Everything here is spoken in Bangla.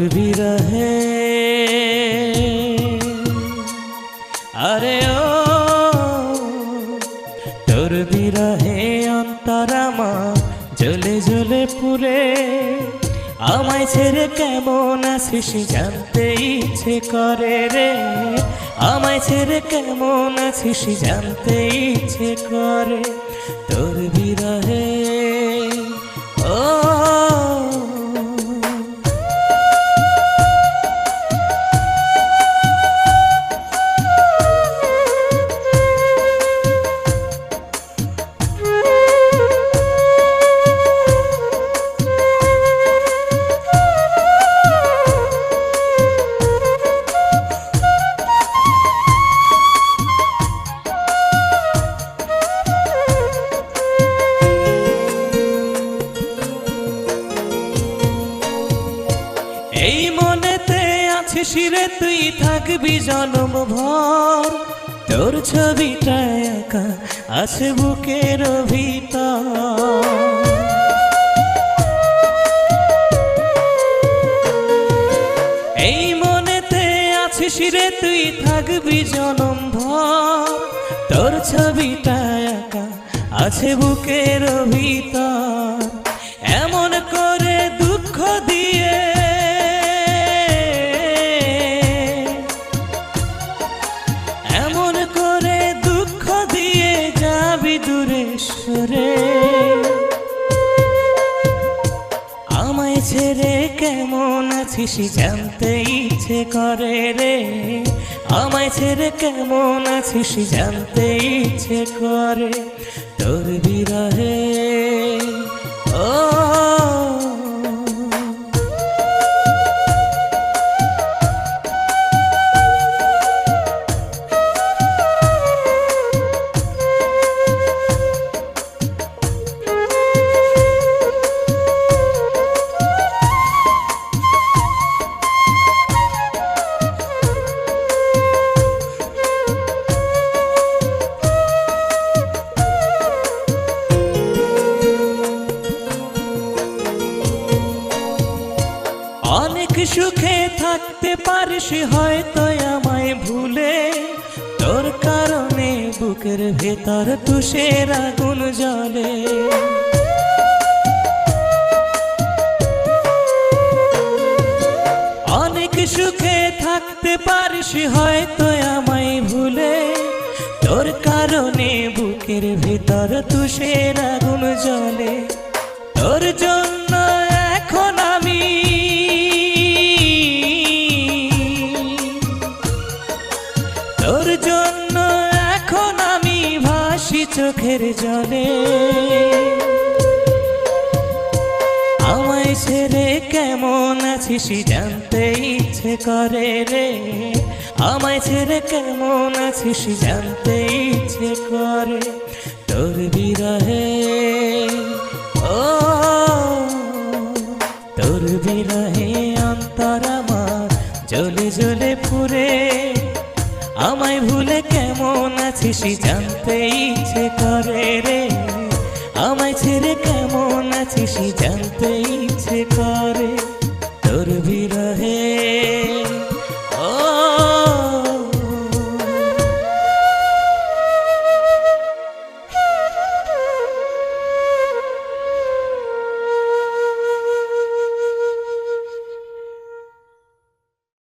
और भी रहे। अरे ओ তোর বিরহে অন্তরামা জ্বলে জ্বলে পুরে আমায় ছেড়ে কেমন আছিস জানতে ইচ্ছে করে রে? আমায় ছেড়ে কেমন আছিস জানতে ইচ্ছে করে? তোর বিরহে, ও শিরে তুই থাকবি জনম ভর। তোর ছবিটা একা আছে বুকের এই মনেতে আছে শিরে তুই থাকবি জনম ভর। তোর ছবিটা একা আছে বুকের ভিতর। সরে আমায় ছেড়ে কেমন আছিস জানতে ইচ্ছে করে রে? আমায় ছেড়ে কেমন আছিস জানতে ইচ্ছে করে? তোর বিরহে সুখে থাকতে পারিস হয়তো আমায় ভুলে। তোর কারণে বুকের ভেতর তুষের আগুন জ্বলে। অনেক সুখে থাকতে পারিস হয়তো আমায় ভুলে। তোর কারণে বুকের ভেতর তুষের আগুন জলে তোর তোর জন্য এখন আমি ভাসি চোখের জলে। আমায় ছেড়ে কেমন আছিস জানতে ইচ্ছে করে রে? আমায় ছেড়ে কেমন আছিস জানতে ইচ্ছে করে তোর বিরহে। ও, তোর বিরহে অন্তর আমার জ্বলে জ্বলে পুরে আমায় ভুলে কেমন আছিস জানতে ইচ্ছে করে রে। আমায় ছেড়ে কেমন আছিস জানতে ইচ্ছে করে।